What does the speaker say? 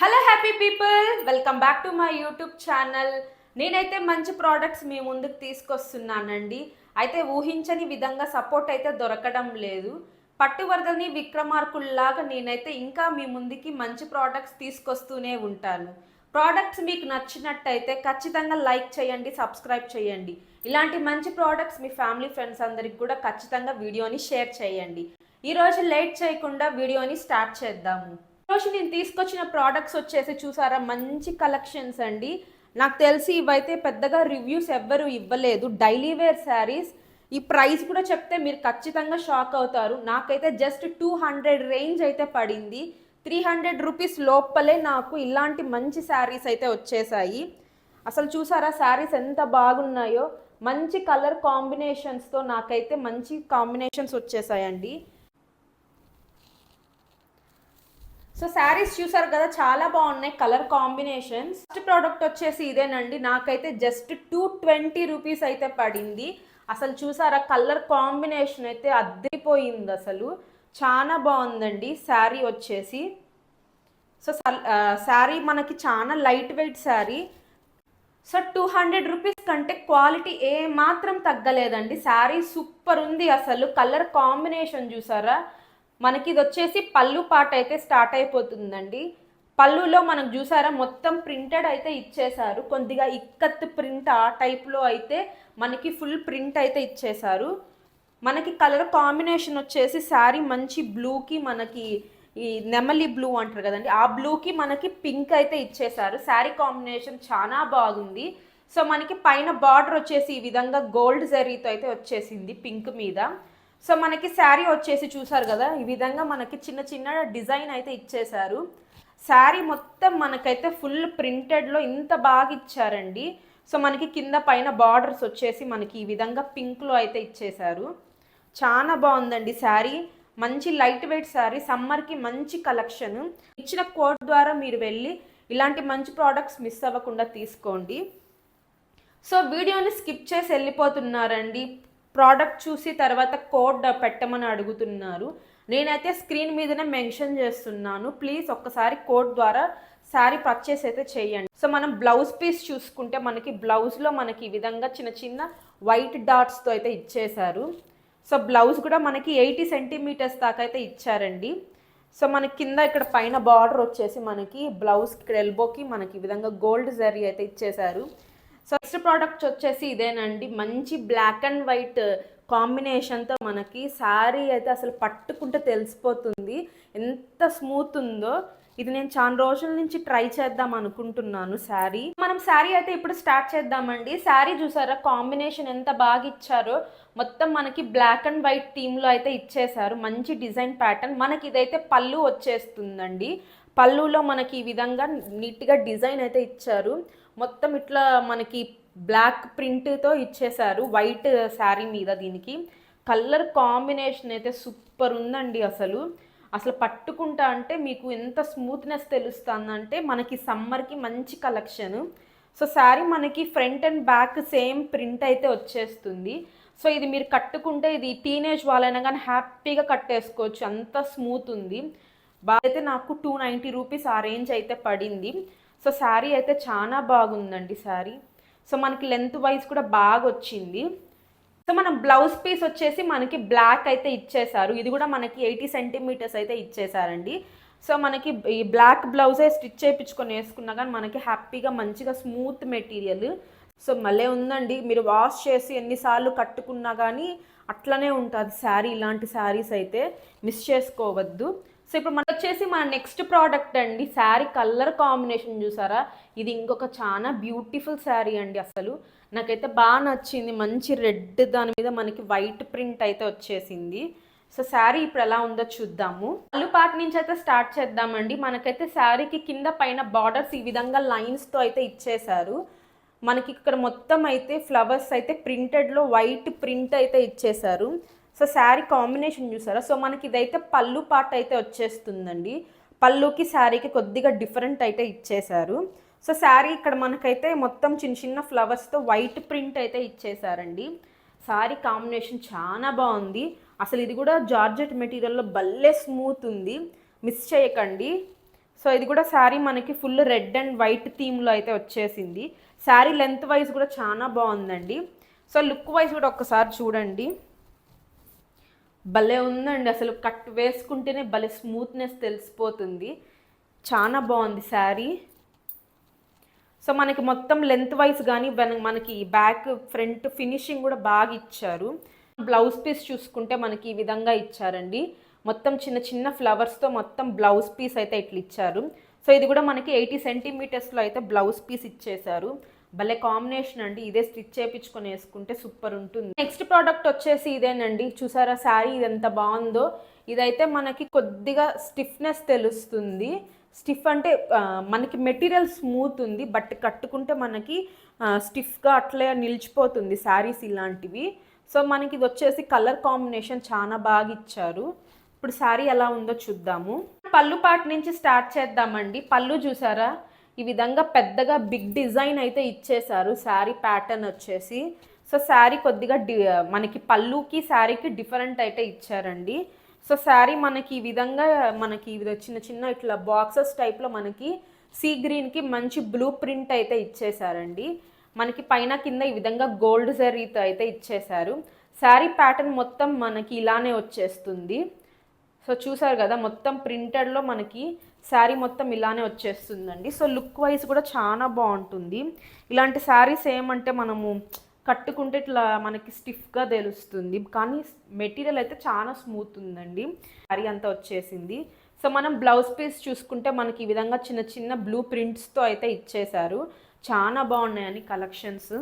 Hello happy people welcome back to my YouTube channel నేనైతే మంచి products మీ ముందుకు తీసుకొస్తున్నానండి. అయితే ఊహించని విధంగా సపోర్ట్ అయితే దొరకడం లేదు. పట్టువర్ధని విక్రమార్కుల్లాగా నేనైతే ఇంకా మీ ముందుకి మంచి ప్రోడక్ట్స్ తీసుకొస్తూనే ఉంటాను. ప్రోడక్ట్స్ మీకు నచ్చినట్టయితే ఖచ్చితంగా లైక్ చేయండి సబ్స్క్రైబ్ చేయండి. ఇలాంటి మంచి ప్రోడక్ట్స్ మీ ఫ్యామిలీ ఫ్రెండ్స్ అందరికి కూడా ఖచ్చితంగా వీడియోని షేర్ చేయండి. ఈరోజు లేట్ చేయకుండా వీడియోని స్టార్ట్ చేద్దాము. ఈరోజు నేను తీసుకొచ్చిన ప్రోడక్ట్స్ వచ్చేసి చూసారా? మంచి కలెక్షన్స్ అండి. నాకు తెలిసి ఇవైతే పెద్దగా రివ్యూస్ ఎవ్వరు ఇవ్వలేదు. డైలీ వేర్ శారీస్ ఈ ప్రైస్ కూడా చెప్తే మీరు ఖచ్చితంగా షాక్ అవుతారు. నాకైతే జస్ట్ టూ హండ్రెడ్ రేంజ్ అయితే పడింది. త్రీ హండ్రెడ్ రూపీస్ లోపలే నాకు ఇలాంటి మంచి శారీస్ అయితే వచ్చేసాయి. అసలు చూసారా? శారీస్ ఎంత బాగున్నాయో. మంచి కలర్ కాంబినేషన్స్తో నాకైతే మంచి కాంబినేషన్స్ వచ్చేసాయండి. సో శారీస్ చూసారు కదా చాలా బాగున్నాయి కలర్ కాంబినేషన్స్. ఫస్ట్ ప్రోడక్ట్ వచ్చేసి ఇదేనండి. నాకైతే జస్ట్ టూ ట్వంటీ రూపీస్ అయితే పడింది. అసలు చూసారా కలర్ కాంబినేషన్ అయితే అద్దరిపోయింది అసలు. చాలా బాగుందండి శారీ వచ్చేసి. సో శారీ మనకి చాలా light weight sari. So two hundred rupees కంటే క్వాలిటీ ఏ మాత్రం తగ్గలేదండి. శారీ సూపర్ ఉంది అసలు. కలర్ కాంబినేషన్ చూసారా? మనకి ఇది వచ్చేసి పళ్ళు పాట అయితే స్టార్ట్ అయిపోతుందండి. పళ్ళులో మనం చూసారా మొత్తం ప్రింటెడ్ అయితే ఇచ్చేశారు. కొద్దిగా ఇక్కత్ ప్రింట్ ఆ టైప్లో అయితే మనకి ఫుల్ ప్రింట్ అయితే ఇచ్చేశారు. మనకి కలర్ కాంబినేషన్ వచ్చేసి శారీ మంచి బ్లూకి మనకి ఈ నెమలి బ్లూ అంటారు కదండి ఆ బ్లూకి మనకి పింక్ అయితే ఇచ్చేశారు. శారీ కాంబినేషన్ చాలా బాగుంది. సో మనకి పైన బార్డర్ వచ్చేసి ఈ విధంగా గోల్డ్ జరీతో అయితే వచ్చేసింది పింక్ మీద. సో మనకి శారీ వచ్చేసి చూసారు కదా ఈ విధంగా మనకి చిన్న చిన్న డిజైన్ అయితే ఇచ్చేశారు. శారీ మొత్తం మనకైతే ఫుల్ ప్రింటెడ్లో ఇంత బాగా ఇచ్చారండి. సో మనకి కింద పైన బార్డర్స్ వచ్చేసి మనకి ఈ విధంగా పింక్లో అయితే ఇచ్చేశారు. చాలా బాగుందండి శారీ. మంచి లైట్ వెయిట్ శారీ సమ్మర్కి మంచి కలెక్షన్. ఇచ్చిన కోడ్ ద్వారా మీరు వెళ్ళి ఇలాంటి మంచి ప్రోడక్ట్స్ మిస్ అవ్వకుండా తీసుకోండి. సో వీడియోని స్కిప్ చేసి వెళ్ళిపోతున్నారండి. ప్రోడక్ట్ చూసి తర్వాత కోడ్ పెట్టమని అడుగుతున్నారు. నేనైతే స్క్రీన్ మీదనే మెన్షన్ చేస్తున్నాను. ప్లీజ్ ఒక్కసారి కోడ్ ద్వారా శారీ పర్చేస్ అయితే చేయండి. సో మనం బ్లౌజ్ పీస్ చూసుకుంటే మనకి బ్లౌజ్లో మనకి ఈ విధంగా చిన్న చిన్న వైట్ డాట్స్తో అయితే ఇచ్చేశారు. సో బ్లౌజ్ కూడా మనకి ఎయిటీ సెంటీమీటర్స్ దాకా అయితే ఇచ్చారండి. సో మనకి కింద ఇక్కడ పైన బార్డర్ వచ్చేసి మనకి బ్లౌజ్ ఇక్కడ ఎల్బోకి మనకి ఈ విధంగా గోల్డ్ జరీ అయితే ఇచ్చేశారు. సో నెక్స్ట్ ప్రోడక్ట్ వచ్చేసి ఇదేనండి. మంచి బ్లాక్ అండ్ వైట్ కాంబినేషన్తో మనకి శారీ అయితే అసలు పట్టుకుంటే తెలిసిపోతుంది. ఎంత స్మూత్ ఉందో. ఇది నేను చాలా రోజుల నుంచి ట్రై చేద్దాం అనుకుంటున్నాను శారీ మనం శారీ అయితే ఇప్పుడు స్టార్ట్ చేద్దామండి. శారీ చూసారా? కాంబినేషన్ ఎంత బాగా ఇచ్చారో. మొత్తం మనకి బ్లాక్ అండ్ వైట్ థీమ్లో అయితే ఇచ్చేసారు మంచి డిజైన్ ప్యాటర్న్ మనకి ఇదైతే పళ్ళు వచ్చేస్తుందండి. పళ్ళులో మనకి ఈ విధంగా నీట్గా డిజైన్ అయితే ఇచ్చారు. మొత్తం ఇట్లా మనకి బ్లాక్ ప్రింట్తో ఇచ్చేసారు వైట్ శారీ మీద దీనికి. కలర్ కాంబినేషన్ అయితే సూపర్ ఉందండి అసలు. అసలు పట్టుకుంటా అంటే మీకు ఎంత స్మూత్నెస్ తెలుస్తుందంటే మనకి సమ్మర్కి మంచి కలెక్షన్ సో శారీ మనకి front and back same print అయితే వచ్చేస్తుంది. సో ఇది మీరు కట్టుకుంటే ఇది టీనేజ్ వాళ్ళైనా కానీ హ్యాపీగా కట్టేసుకోవచ్చు. అంత స్మూత్ ఉంది. బాగా అయితే నాకు టూ నైంటీ రూపీస్ ఆ రేంజ్ అయితే పడింది. సో శారీ అయితే చాలా బాగుందండి శారీ. సో మనకి లెంత్ వైజ్ కూడా బాగా వచ్చింది సో మనం బ్లౌజ్ పీస్ వచ్చేసి మనకి బ్లాక్ అయితే ఇచ్చేసారు ఇది కూడా మనకి ఎయిటీ సెంటీమీటర్స్ అయితే ఇచ్చేసారండి సో మనకి ఈ బ్లాక్ బ్లౌజే స్టిచ్ చేయించుకొని వేసుకున్నా కానీ మనకి హ్యాపీగా మంచిగా స్మూత్ మెటీరియల్. సో మళ్ళీ ఉందండి. మీరు వాష్ చేసి ఎన్నిసార్లు కట్టుకున్నా కానీ అట్లనే ఉంటుంది శారీ. ఇలాంటి శారీస్ అయితే మిస్ చేసుకోవద్దు. సో ఇప్పుడు మనకు వచ్చేసి మన నెక్స్ట్ ప్రోడక్ట్ అండి శారీ కలర్ కాంబినేషన్ చూసారా? ఇది ఇంకొక చాలా బ్యూటిఫుల్ శారీ అండి అసలు. నాకైతే బాగా నచ్చింది. మంచి రెడ్ దాని మీద మనకి వైట్ ప్రింట్ అయితే వచ్చేసింది. సో శారీ ఇప్పుడు ఎలా ఉందో చూద్దాము. పళ్ళు పాట నుంచి అయితే స్టార్ట్ చేద్దామండి. మనకైతే శారీకి కింద పైన బార్డర్స్ ఈ విధంగా లైన్స్తో అయితే ఇచ్చేశారు. మనకి ఇక్కడ మొత్తం అయితే ఫ్లవర్స్ అయితే ప్రింటెడ్లో వైట్ ప్రింట్ అయితే ఇచ్చేశారు. సో శారీ కాంబినేషన్ చూసారా? సో మనకి ఇదైతే పళ్ళు పాట అయితే వచ్చేస్తుందండి. పళ్ళుకి శారీకి కొద్దిగా డిఫరెంట్ అయితే ఇచ్చేశారు. సో శారీ ఇక్కడ మనకైతే మొత్తం చిన్న చిన్న ఫ్లవర్స్తో వైట్ ప్రింట్ అయితే ఇచ్చేసారండి శారీ కాంబినేషన్ చాలా బాగుంది. అసలు ఇది కూడా జార్జెట్ మెటీరియల్లో భలే స్మూత్ ఉంది. మిస్ చేయకండి. సో ఇది కూడా శారీ మనకి ఫుల్ రెడ్ అండ్ వైట్ థీమ్లో అయితే వచ్చేసింది. శారీ లెంత్ వైజ్ కూడా చాలా బాగుందండి. సో లుక్ వైజ్ కూడా ఒక్కసారి చూడండి. భలే ఉందండి. అసలు కట్ వేసుకుంటేనే భలే స్మూత్నెస్ తెలిసిపోతుంది. చాలా బాగుంది శారీ. సో మనకి మొత్తం లెంత్ వైజ్ కానీ మనకి బ్యాక్ ఫ్రంట్ ఫినిషింగ్ కూడా బాగా ఇచ్చారు. బ్లౌజ్ పీస్ చూసుకుంటే మనకి ఈ విధంగా ఇచ్చారండి. మొత్తం చిన్న చిన్న ఫ్లవర్స్తో మొత్తం బ్లౌజ్ పీస్ అయితే ఇట్లా ఇచ్చారు సో ఇది కూడా మనకి ఎయిటీ సెంటీమీటర్స్లో అయితే బ్లౌజ్ పీస్ ఇచ్చేశారు. భలే కాంబినేషన్ అండి. ఇదే స్టిచ్ చేయించుకొని వేసుకుంటే సూపర్ ఉంటుంది. నెక్స్ట్ ప్రోడక్ట్ వచ్చేసి ఇదేనండి. చూసారా శారీ ఇది ఎంత బాగుందో. ఇదైతే మనకి కొద్దిగా స్టిఫ్నెస్ తెలుస్తుంది. స్టిఫ్ అంటే మనకి మెటీరియల్ స్మూత్ ఉంది బట్ కట్టుకుంటే మనకి స్టిఫ్గా అట్లే నిలిచిపోతుంది శారీస్ ఇలాంటివి. సో మనకి ఇది వచ్చేసి కలర్ కాంబినేషన్ చాలా బాగా ఇచ్చారు. ఇప్పుడు శారీ ఎలా ఉందో చూద్దాము. పళ్ళు పాటు నుంచి స్టార్ట్ చేద్దామండి. పళ్ళు చూసారా? ఈ విధంగా పెద్దగా బిగ్ డిజైన్ అయితే ఇచ్చేశారు. శారీ ప్యాటర్న్ వచ్చేసి. సో శారీ కొద్దిగా డి మనకి పళ్ళుకి శారీకి డిఫరెంట్ అయితే ఇచ్చారండి. సో శారీ మనకి ఈ విధంగా మనకి ఇది చిన్న చిన్న ఇట్లా బాక్సెస్ టైప్లో మనకి సీ గ్రీన్కి మంచి బ్లూ ప్రింట్ అయితే ఇచ్చేసారండి మనకి పైన కింద ఈ విధంగా గోల్డ్ జరీతో అయితే ఇచ్చేశారు. శారీ ప్యాటర్న్ మొత్తం మనకి ఇలానే వచ్చేస్తుంది. సో చూసారు కదా మొత్తం ప్రింటెడ్లో మనకి శారీ మొత్తం ఇలానే వచ్చేస్తుందండి. సో లుక్ వైజ్ కూడా చాలా బాగుంటుంది. ఇలాంటి శారీస్ ఏమంటే మనము కట్టుకుంటే ఇట్లా మనకి స్టిఫ్గా తెలుస్తుంది. కానీ మెటీరియల్ అయితే చాలా స్మూత్ ఉందండి. శారీ అంతా వచ్చేసింది. సో మనం బ్లౌజ్ పీస్ చూసుకుంటే మనకి ఈ విధంగా చిన్న చిన్న బ్లూ ప్రింట్స్తో అయితే ఇచ్చేశారు. చాలా బాగున్నాయని కలెక్షన్స్